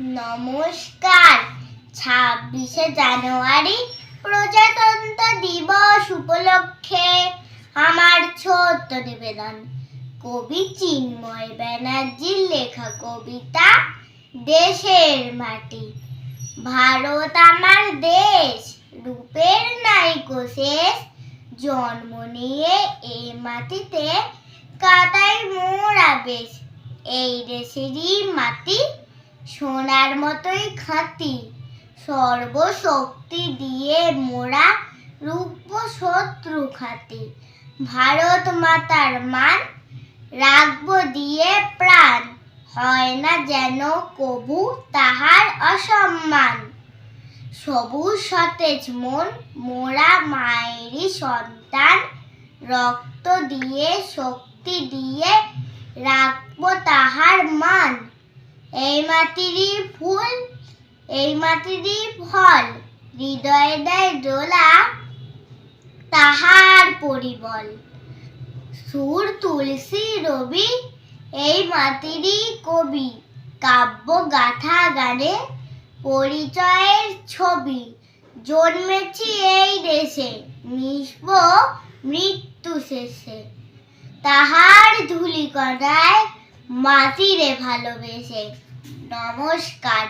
নমস্কার। ছাব্বিশে জানুয়ারি প্রজাতন্ত্র দিবস উপলক্ষে আমার ছোট্ট নিবেদন। কবি চিন্ময় ব্যানার্জির লেখা কবিতা, দেশের মাটি। ভারত আমার দেশ, রূপের নাইকো শেষ। জন্ম নিয়ে এই মাটিতে কাটাই মোরা বেশ এই দেশেরই মাটি সোনার মতোই খাঁটি। সর্বশক্তি দিয়ে মোরা রূপ শত্রু খাতি ভারত মাতার মান রাখব দিয়ে প্রাণ। হয় না যেন কবু তাহার অসম্মান। সবুজ সতেজ মন মোরা মায়েরই সন্তান। রক্ত দিয়ে, শক্তি দিয়ে রাখব তাহার মাটিরই ফুল, এই মাটিরই ফল, হৃদয়ে দেয় দোলা, তাহার পরিবল সুর তুলসী রবি, এই মাটিরই কবি, কাব্য গাথা গানে পরিচয়ের ছবি। জন্মেছি এই দেশে, মিশব মৃত্যু শেষে। তাহার ধুলি কণায় মাটিরে ভালোবেসে। নমস্কার